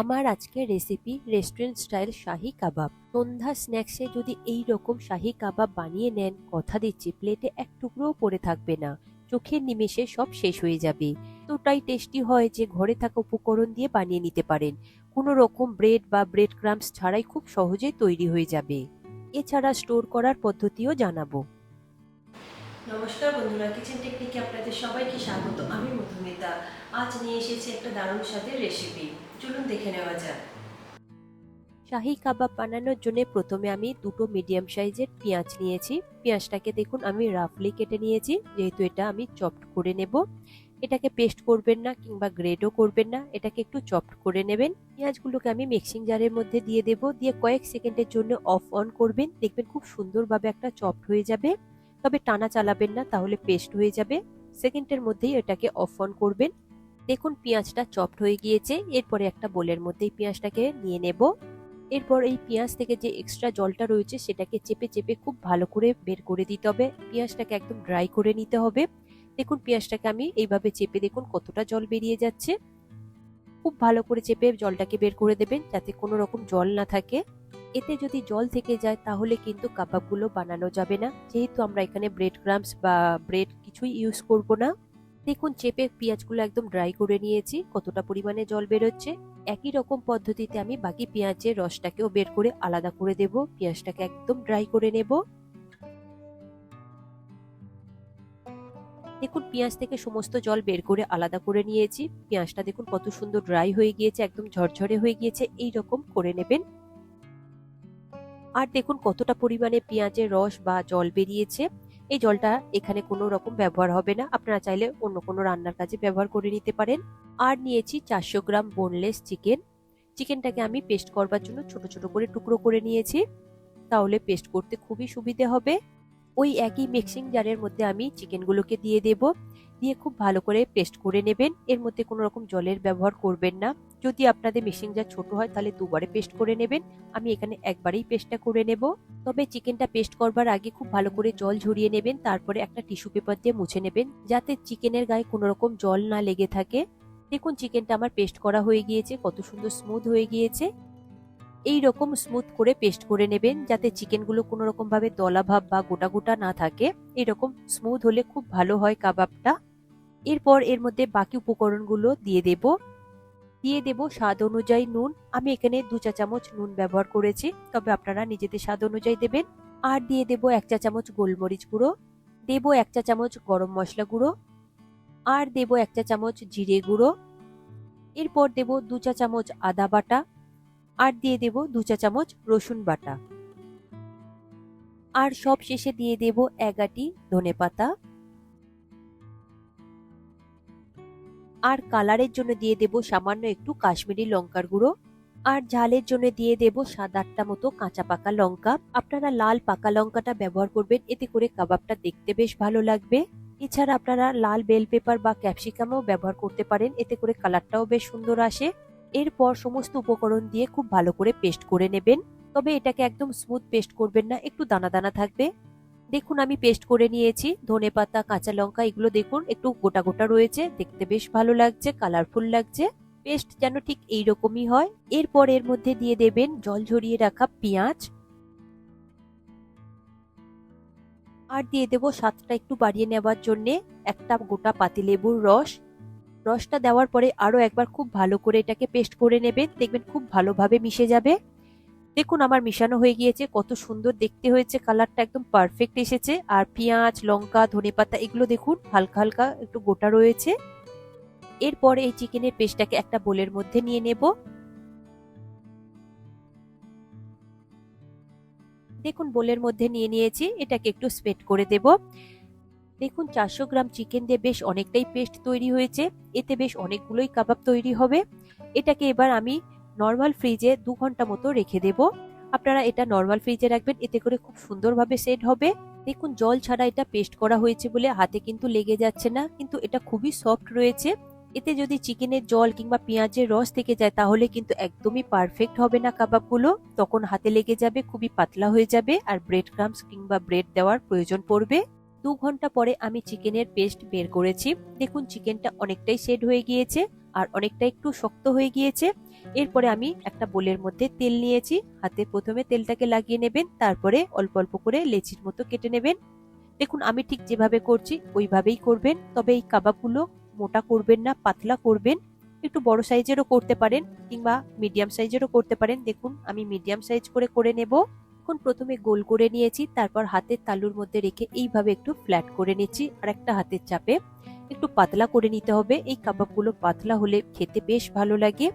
আমার আজকের recipe restaurant style shahi kabab. সন্ধ্যা স্ন্যাক্সে যদি এই রকম শাহি কাবাব বানিয়ে নেন, কথা দিচ্ছি প্লেটে এক টুকরোও পড়ে থাকবে না। চোখের নিমেষে সব শেষ হয়ে যাবে। তোটাই টেস্টি হয় যে ঘরে থাকা উপকরণ দিয়ে বানিয়ে নিতে পারেন। কোনো রকম ব্রেড বা ব্রেড ক্রামস ছাড়াই খুব সহজেই তৈরি হয়ে যাবে। এছাড়া স্টোর করার পদ্ধতিও জানাব। নমস্কার বন্ধুরা কিচেন টেকনিকে আপনাদের সবাইকে স্বাগত। আমি মধুমিতা। আজ নিয়ে এসেছি একটা দারুণ স্বাদের রেসিপি চলুন দেখে নেওয়া যাক। শাহি কাবাব বানানোর জন্য প্রথমে আমি দুটো মিডিয়াম সাইজের পেঁয়াজ নিয়েছি। পেঁয়াজটাকে দেখুন, আমি রাফলি কেটে নিয়েছি। যেহেতু এটা আমি চপড করে নেব। এটাকে পেস্ট করবেন না কিংবা গ্রেডও করবেন না। এটাকে একটু চপড করে নেবেন। পেঁয়াজগুলোকে আমি মিক্সিং জারের মধ্যে দিয়ে দেব। দিয়ে কয়েক সেকেন্ডের জন্য অফ অন করবেন। দেখবেন খুব সুন্দরভাবে একটা চপড হয়ে যাবে। তবে টানা চালাবেন না, তাহলে পেস্ট হয়ে যাবে। সেকেন্ডের মধ্যেই এটাকে অফ অন করবেন। দেখুন, পেঁয়াজটা চপড হয়ে গিয়েছে। এরপরে একটা বোলের মধ্যেই পেঁয়াজটাকে নিয়ে নেব। এরপর এই পেঁয়াজ থেকে যে এক্সট্রা জলটা রয়েছে, সেটাকে চেপে চেপে খুব ভালো করে বের করে দিতে হবে। পেঁয়াজটাকে একদম ড্রাই করে নিতে হবে। দেখুন, পেঁয়াজটাকে আমি এইভাবে চেপে দেখুন, কতটা জল বেরিয়ে যাচ্ছে। খুব ভালো করে চেপে জলটাকে বের করে দেবেন, যাতে কোনো রকম জল না থাকে। এতে যদি জল থেকে যায়, তাহলে কিন্তু কাবাবগুলো বানানো যাবে না। যেহেতু আমরা এখানে ব্রেড ক্রামস বা ব্রেড কিছুই ইউজ করব না। দেখুন, চেপে পেঁয়াজগুলো একদম ড্রাই করে নিয়েছি, কতটা পরিমাণে জল বেরোচ্ছে। একই রকম পদ্ধতিতে আমি বাকি পেঁয়াজের রসটাকেও বের করে আলাদা করে দেব, পেঁয়াজটাকে একদম ড্রাই করে নেব। দেখুন, পেঁয়াজ থেকে সমস্ত জল বের করে আলাদা করে নিয়েছি, পেঁয়াজটা দেখুন কত সুন্দর ড্রাই হয়ে গিয়েছে, একদম ঝরঝরে হয়ে গিয়েছে, এই রকম করে নেবেন। আর দেখুন, কতটা পরিমাণে পেঁয়াজের রস বা জল বেরিয়েছে। এই জলটা এখানে কোনো রকম ব্যবহার হবে না। আপনারা চাইলে অন্য কোনো রান্নার কাজে ব্যবহার করে নিতে পারেন। আর নিয়েছি চারশো গ্রাম বোনলেস চিকেন চিকেনটাকে আমি পেস্ট করবার জন্য ছোট ছোট করে টুকরো করে নিয়েছি। তাহলে পেস্ট করতে খুবই সুবিধে হবে। ওই একই মিক্সিং জারের মধ্যে আমি চিকেনগুলোকে দিয়ে দেব। দিয়ে খুব ভালো করে পেস্ট করে নেবেন। এর মধ্যে কোনো রকম জলের ব্যবহার করবেন না। যদি আপনাদের মিক্সিং জার ছোট হয়, তাহলে দুবারে পেস্ট করে নেবেন। আমি এখানে একবারেই পেস্টটা করে নেব। তবে চিকেনটা পেস্ট করবার আগে খুব ভালো করে জল ঝরিয়ে নেবেন, তারপরে একটা টিস্যু পেপার দিয়ে মুছে নেবেন, যাতে চিকেনের গায়ে কোনো রকম জল না লেগে থাকে। দেখুন চিকেনটা আমার পেস্ট করা হয়ে গিয়েছে, কত সুন্দর স্মুথ হয়ে গিয়েছে। এই রকম স্মুথ করে পেস্ট করে নেবেন, যাতে চিকেনগুলো কোনো রকম ভাবে দলা ভাব বা গোটা গোটা না থাকে। এরকম স্মুথ হলে খুব ভালো হয় কাবাবটা। এরপর এর মধ্যে বাকি উপকরণগুলো দিয়ে দেব। দিয়ে দেব স্বাদ অনুযায়ী নুন। আমি এখানে দু চা চামচ নুন ব্যবহার করেছি, তবে আপনারা নিজেদের স্বাদ অনুযায়ী দেবেন। আর দিয়ে দেব এক চা চামচ গোলমরিচ গুঁড়ো, দেব এক চা চামচ গরম মশলা গুঁড়ো, আর দেব এক চা চামচ জিরে গুঁড়ো। এরপর দেব দু চা চামচ আদা বাটা, আর দিয়ে দেব দু চা চামচ রসুন বাটা। আর সব শেষে দিয়ে দেব এগাটি ধনে পাতা আর কালারের জন্য দিয়ে দেব সামান্য একটু কাশ্মীরি লঙ্কার গুঁড়ো। আর ঝালের জন্য দিয়ে দেব সাত আটটা মতো কাঁচা পাকা লঙ্কা। আপনারা লাল পাকা লঙ্কাটা ব্যবহার করবেন, এতে করে কাবাবটা দেখতে বেশ ভালো লাগবে। এছাড়া আপনারা লাল বেল পেপার বা ক্যাপসিকামও ব্যবহার করতে পারেন, এতে করে কালারটাও বেশ সুন্দর আসে। এরপর সমস্ত উপকরণ দিয়ে খুব ভালো করে পেস্ট করে নেবেন। তবে এটাকে একদম স্মুথ পেস্ট করবেন না, একটু দানা দানা থাকবে। দেখুন, আমি পেস্ট করে নিয়েছি। ধনে পাতা, কাঁচা লঙ্কা, এগুলো দেখুন, একটু গোটা গোটা রয়েছে। দেখতে বেশ ভালো লাগছে কালারফুল লাগছে। পেস্ট যেন ঠিক এইরকমই হয়। এরপর এর মধ্যে দিয়ে দেবেন জল ঝরিয়ে রাখা পেঁয়াজ। আর দিয়ে দেবো স্বাদটা একটু বাড়িয়ে নেওয়ার জন্য একটা গোটা পাতিলেবুর রস। রসটা দেওয়ার পরে আরও একবার খুব ভালো করে এটাকে পেস্ট করে নেবেন। দেখবেন খুব ভালোভাবে মিশে যাবে। দেখুন আমার মিশানো হয়ে গিয়েছে, কত সুন্দর দেখতে হয়েছে, কালারটা একদম পারফেক্ট এসেছে। আর পেঁয়াজ, লঙ্কা, ধনেপাতা, এগুলো দেখুন, হালকা হালকা একটু গোটা রয়েছে। এরপর এই চিকেনের পেস্টটাকে একটা বোলের মধ্যে নিয়ে নেব। দেখুন, বোলের মধ্যে নিয়ে নিয়েছি, এটাকে একটু স্প্রেড করে দেব। দেখুন, চারশো গ্রাম চিকেন দিয়ে বেশ অনেকটাই পেস্ট তৈরি হয়েছে। এতে বেশ অনেকগুলোই কাবাব তৈরি হবে। এটাকে এবার আমি নর্মাল ফ্রিজে দু ঘণ্টা মতো রেখে দেব। আপনারা এটা নর্মাল ফ্রিজে রাখবেন, এতে করে খুব সুন্দরভাবে সেট হবে। দেখুন, জল ছাড়া এটা পেস্ট করা হয়েছে বলে হাতে কিন্তু লেগে যাচ্ছে না, কিন্তু এটা খুবই সফট রয়েছে। এতে যদি চিকেনের জল কিংবা পেঁয়াজের রস থেকে যায়, তাহলে কিন্তু একদমই পারফেক্ট হবে না কাবাবগুলো। তখন হাতে লেগে যাবে, খুবই পাতলা হয়ে যাবে, আর ব্রেড ক্রামস কিংবা ব্রেড দেওয়ার প্রয়োজন পড়বে। দু ঘণ্টা পরে আমি চিকেনের পেস্ট বের করেছি। দেখুন, চিকেনটা অনেকটাই সেট হয়ে গিয়েছে আর অনেকটা একটু শক্ত হয়ে গিয়েছে। এরপরে আমি একটা বোলের মধ্যে তেল নিয়েছি। হাতে প্রথমে তেলটাকে লাগিয়ে নেবেন, তারপরে অল্প অল্প করে লেচির মতো কেটে নেবেন। দেখুন, আমি ঠিক যেভাবে করছি, ওইভাবেই করবেন। তবে এই কাবাবগুলো মোটা করবেন না, পাতলা করবেন। একটু বড় সাইজেরও করতে পারেন কিংবা মিডিয়াম সাইজেরও করতে পারেন। দেখুন, আমি মিডিয়াম সাইজ করে করে নেব। এখন প্রথমে গোল করে নিয়েছি, তারপর হাতের তালুর মধ্যে রেখে এইভাবে একটু ফ্ল্যাট করে নিচ্ছি। আর একটা হাতের চাপে একটু পাতলা করে নিতে হবে। এই কাবাবগুলো পাতলা হলে খেতে বেশ ভালো লাগে।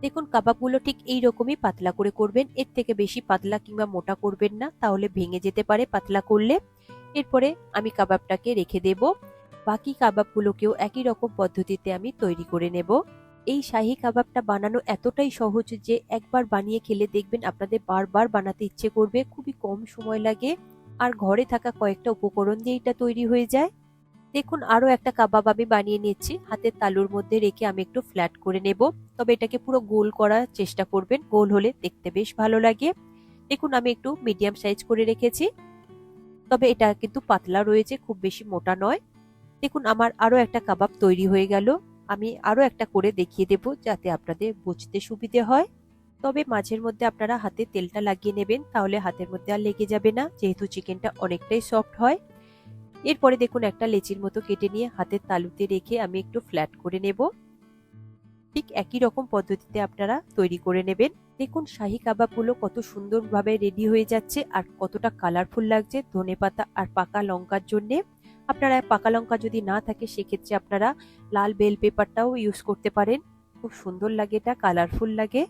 দেখুন, কাবাবগুলো ঠিক এই রকমই পাতলা করে করবেন। এর থেকে বেশি পাতলা কিংবা মোটা করবেন না, তাহলে ভেঙে যেতে পারে পাতলা করলে। এরপরে আমি কাবাবটাকে রেখে দেব। বাকি কাবাবগুলোকেও একই রকম পদ্ধতিতে আমি তৈরি করে নেব। এই শাহী কাবাবটা বানানো এতটাই সহজ যে একবার বানিয়ে খেলে দেখবেন আপনাদের বারবার বানাতে ইচ্ছে করবে, খুবই কম সময় লাগে। আর ঘরে থাকা কয়েকটা উপকরণ দিয়ে এটা তৈরি হয়ে যায়। দেখুন, আরও একটা কাবাব আমি বানিয়ে নিচ্ছি হাতের তালুর মধ্যে রেখে আমি একটু ফ্ল্যাট করে নেব। তবে এটাকে পুরো গোল করার চেষ্টা করবেন। গোল হলে দেখতে বেশ ভালো লাগে। দেখুন, আমি একটু মিডিয়াম সাইজ করে রেখেছি। তবে এটা কিন্তু পাতলা রয়েছে, খুব বেশি মোটা নয়। দেখুন, আমার আরও একটা কাবাব তৈরি হয়ে গেল। আমি আরও একটা করে দেখিয়ে দেব যাতে আপনাদের বুঝতে সুবিধে হয়। তবে মাঝের মধ্যে আপনারা হাতে তেলটা লাগিয়ে নেবেন, তাহলে হাতের মধ্যে আর লেগে যাবে না, যেহেতু চিকেনটা অনেকটাই সফট হয়। এরপরে দেখুন একটা লেচির মতো কেটে নিয়ে হাতের তালুতে রেখে আমি একটু ফ্ল্যাট করে নেব। ঠিক একই রকম পদ্ধতিতে আপনারা তৈরি করে নেবেন। দেখুন শাহি কাবাবগুলো কত সুন্দরভাবে রেডি হয়ে যাচ্ছে আর কতটা কালারফুল লাগছে, ধনেপাতা আর পাকা লঙ্কার জন্যে। আপনারা পাকা লঙ্কা যদি না থাকে, সেক্ষেত্রে আপনারা লাল বেল পেপারটাও ইউজ করতে পারেন। খুব সুন্দর লাগে এটা কালারফুল লাগে।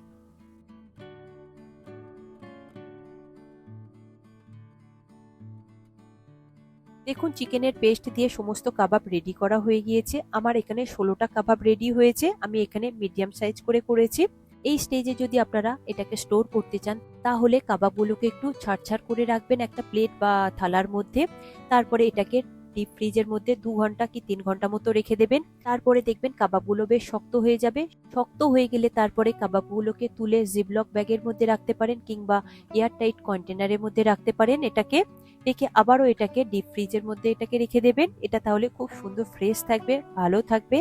দেখুন, চিকেনের পেস্ট দিয়ে সমস্ত কাবাব রেডি করা হয়ে গিয়েছে। আমার এখানে ষোলোটা কাবাব রেডি হয়েছে। আমি এখানে মিডিয়াম সাইজ করে করেছি। এই স্টেজে যদি আপনারা এটাকে স্টোর করতে চান, তাহলে কাবাবগুলোকে একটু ছাড় ছাড় করে রাখবেন একটা প্লেট বা থালার মধ্যে। তারপরে এটাকে ডিপ ফ্রিজের মধ্যে দু ঘণ্টা কি তিন ঘণ্টা মতো রেখে দেবেন। তারপরে দেখবেন কাবাবগুলো বেশ শক্ত হয়ে যাবে। শক্ত হয়ে গেলে তারপরে কাবাবগুলোকে তুলে জিবলক ব্যাগের মধ্যে রাখতে পারেন কিংবা এয়ার টাইট কন্টেনারের মধ্যে রাখতে পারেন এটাকে। রেখে আবারও এটাকে ডিপ ফ্রিজের মধ্যে এটাকে রেখে দেবেন। এটা তাহলে খুব সুন্দর ফ্রেশ থাকবে, ভালো থাকবে।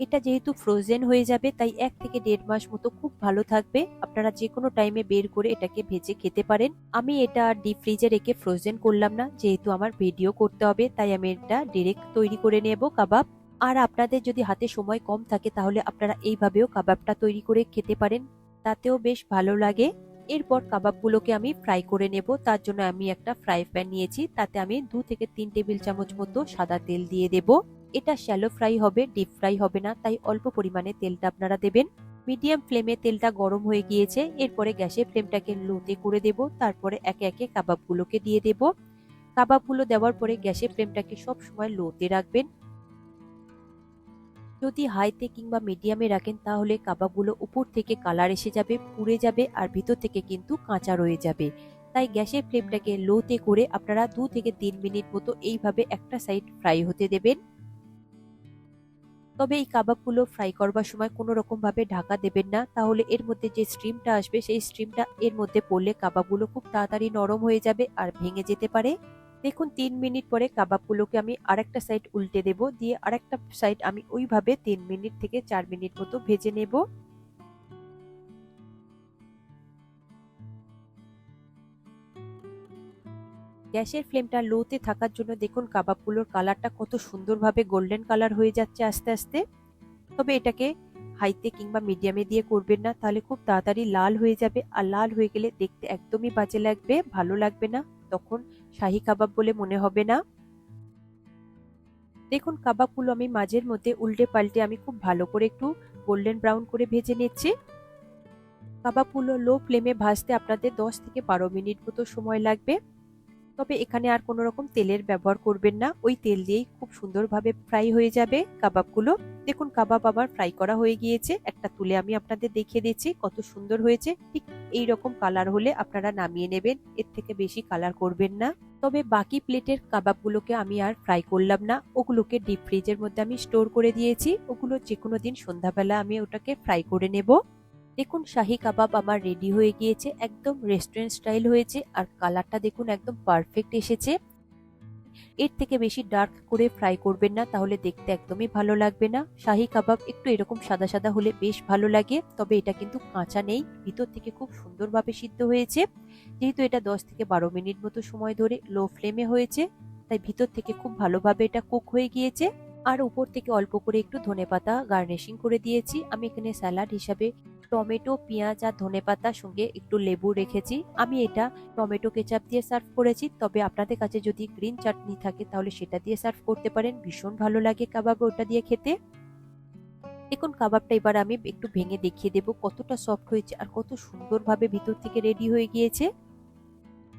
এটা যেহেতু ফ্রোজেন হয়ে যাবে, তাই এক থেকে দেড় মাস মতো খুব ভালো থাকবে। আপনারা যে কোনো টাইমে বের করে এটাকে ভেজে খেতে পারেন। আমি এটা ডিপ ফ্রিজে রেখে ফ্রোজেন করলাম না, যেহেতু আমার ভিডিও করতে হবে, তাই আমি এটা ডিরেক্ট তৈরি করে নেব কাবাব। আর আপনাদের যদি হাতে সময় কম থাকে, তাহলে আপনারা এইভাবেও কাবাবটা তৈরি করে খেতে পারেন। তাতেও বেশ ভালো লাগে। এরপর কাবাবগুলোকে আমি ফ্রাই করে নেব। তার জন্য আমি একটা ফ্রাই প্যান নিয়েছি। তাতে আমি দু থেকে তিন টেবিল চামচ মতো সাদা তেল দিয়ে দেব। এটা শ্যালো ফ্রাই হবে ডিপ ফ্রাই হবে না, তাই অল্প পরিমাণে তেলটা আপনারা দেবেন। মিডিয়াম ফ্লেমে তেলটা গরম হয়ে গিয়েছে, এরপরে গ্যাসের ফ্লেমটাকে লোতে করে দেব, তারপরে একে একে কাবাবগুলোকে দিয়ে দেব। কাবাবগুলো দেওয়ার পরে গ্যাসের ফ্লেমটাকে সব সময় লোতে রাখবেন। যদি হাইতে কিংবা মিডিয়ামে রাখেন, তাহলে কাবাবগুলো উপর থেকে কালার এসে যাবে, পুড়ে যাবে, আর ভিতর থেকে কিন্তু কাঁচা রয়ে যাবে। তাই গ্যাসের ফ্লেমটাকে লোতে করে আপনারা দু থেকে তিন মিনিট মতো এইভাবে একটা সাইড ফ্রাই হতে দেবেন। তবে এই কাবাবগুলো ফ্রাই করবার সময় কোনো রকম ভাবে ঢাকা দেবেন না। তাহলে এর মধ্যে যে স্ট্রিমটা আসবে, সেই স্ট্রিমটা এর মধ্যে পড়লে কাবাবগুলো খুব তাড়াতাড়ি নরম হয়ে যাবে আর ভেঙে যেতে পারে। দেখুন, তিন মিনিট পরে কাবাবগুলোকে আমি আরেকটা সাইড উল্টে দেব। দিয়ে আরেকটা সাইড আমি ওইভাবে তিন মিনিট থেকে চার মিনিট মতো ভেজে নেব। গ্যাসের ফ্লেমটা লোতে থাকার জন্য দেখুন কাবাবগুলোর কালারটা কত সুন্দরভাবে গোল্ডেন কালার হয়ে যাচ্ছে আস্তে আস্তে। তবে এটাকে হাইতে কিংবা মিডিয়ামে দিয়ে করবেন না, তাহলে খুব তাড়াতাড়ি লাল হয়ে যাবে। আর লাল হয়ে গেলে দেখতে একদমই বাজে লাগবে, ভালো লাগবে না। তখন শাহি কাবাব বলে মনে হবে না। দেখুন কাবাবগুলো আমি মাঝের মধ্যে উল্টে পাল্টে আমি খুব ভালো করে একটু গোল্ডেন ব্রাউন করে ভেজে নিচ্ছি। কাবাবগুলো লো ফ্লেমে ভাজতে আপনাদের দশ থেকে বারো মিনিট মতো সময় লাগবে। তবে এখানে আর কোনো রকম তেলের ব্যবহার করবেন না। ওই তেল দিয়েই খুব সুন্দরভাবে ফ্রাই হয়ে যাবে কাবাবগুলো। দেখুন, কাবাব আমার ফ্রাই করা হয়ে গিয়েছে। একটা তুলে আমি আপনাদের দেখিয়ে দিচ্ছি কত সুন্দর হয়েছে। ঠিক এই রকম কালার হলে আপনারা নামিয়ে নেবেন। এর থেকে বেশি কালার করবেন না। তবে বাকি প্লেটের কাবাবগুলোকে আমি আর ফ্রাই করলাম না। ওগুলোকে ডিপ ফ্রিজের মধ্যে আমি স্টোর করে দিয়েছি। ওগুলো যে কোনো দিন সন্ধ্যাবেলা আমি ওটাকে ফ্রাই করে নেব। দেখুন, শাহি কাবাব আমার রেডি হয়ে গিয়েছে, একদম রেস্টুরেন্ট স্টাইল হয়েছে আর কালারটা দেখুন, একদম পারফেক্ট এসেছে। এর থেকে বেশি ডার্ক করে ফ্রাই করবেন না, তাহলে দেখতে একদমই ভালো লাগবে না। শাহি কাবাব একটু এরকম সাদা সাদা হলে বেশ ভালো লাগে, তবে এটা কিন্তু কাঁচা নেই, ভিতর থেকে খুব সুন্দরভাবে সিদ্ধ হয়েছে। যেহেতু এটা দশ থেকে বারো মিনিট মতো সময় ধরে লো ফ্লেমে হয়েছে, তাই ভিতর থেকে খুব ভালোভাবে এটা কুক হয়ে গিয়েছে। আর উপর থেকে অল্প করে একটু ধনেপাতা গার্নিশিং করে দিয়েছি। আমি এখানে স্যালাড হিসাবে টমেটো, পেঁয়াজ আর ধনে ধনেপাতার সঙ্গে একটু লেবু রেখেছি। আমি এটা টমেটো কেচাপ দিয়ে সার্ভ করেছি। তবে আপনাদের কাছে যদি গ্রিন চাটনি থাকে তাহলে সেটা দিয়ে সার্ভ করতে পারেন। ভীষণ ভালো লাগে কাবাব ওটা দিয়ে খেতে। দেখুন, কাবাবটা এবার আমি একটু ভেঙে দেখিয়ে দেব কতটা সফট হয়েছে আর কত সুন্দরভাবে ভিতর থেকে রেডি হয়ে গিয়েছে।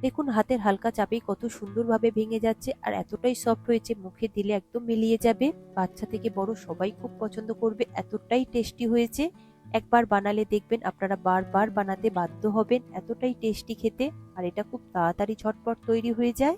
দেখুন, হাতের হালকা চাপেই কত সুন্দরভাবে ভেঙে যাচ্ছে আর এতটাই সফট হয়েছে, মুখে দিলে একদম মিলিয়ে যাবে। বাচ্চা থেকে বড় সবাই খুব পছন্দ করবে, এতটাই টেস্টি হয়েছে। একবার বানালে দেখবেন, আপনারা বারবার বানাতে বাধ্য হবেন, এতটাই টেস্টি খেতে। আর এটা খুব তাড়াতাড়ি ঝটপট তৈরি হয়ে যায়।